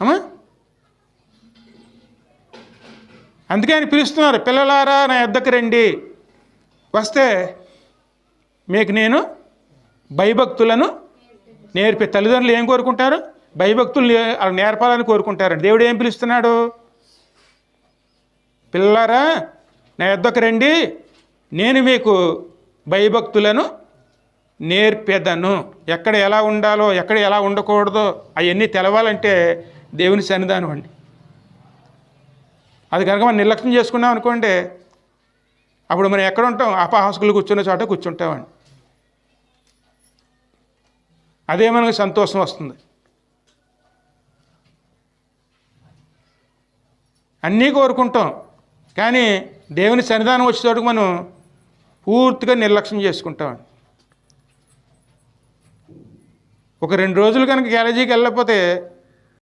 అమ్మా? అందుకే ఆయన పిలుస్తున్నారు పిల్లలారా నా ఎద్దకు రండి. వస్తే మీకు నేను భయభక్తులను నేర్పి తల్లిదండ్రులు ఏం కోరుకుంటారు? భయభక్తులు నేర్పాలని కోరుకుంటారండి. దేవుడు ఏం పిలుస్తున్నాడు? పిల్లలారా నా యొద్దకు రండి. నేను మీకు భయభక్తులను నేర్పెదను. ఎక్కడ ఎలా ఉండాలో ఎక్కడ ఎలా ఉండకూడదో అవన్నీ తెలవాలంటే దేవుని సన్నిధానం అండి. అది కనుక మనం నిర్లక్ష్యం చేసుకున్నాం అనుకోండి అప్పుడు మనం ఎక్కడ ఉంటాం? అపహాసకులు కూర్చున్న చోట కూర్చుంటామండి. అదే మనకు సంతోషం వస్తుంది. అన్నీ కోరుకుంటాం కానీ దేవుని సన్నిధానం వచ్చేటోటికి మనం పూర్తిగా నిర్లక్ష్యం చేసుకుంటామండి. ఒక రెండు రోజులు కనుక గ్యాలజీకి వెళ్ళకపోతే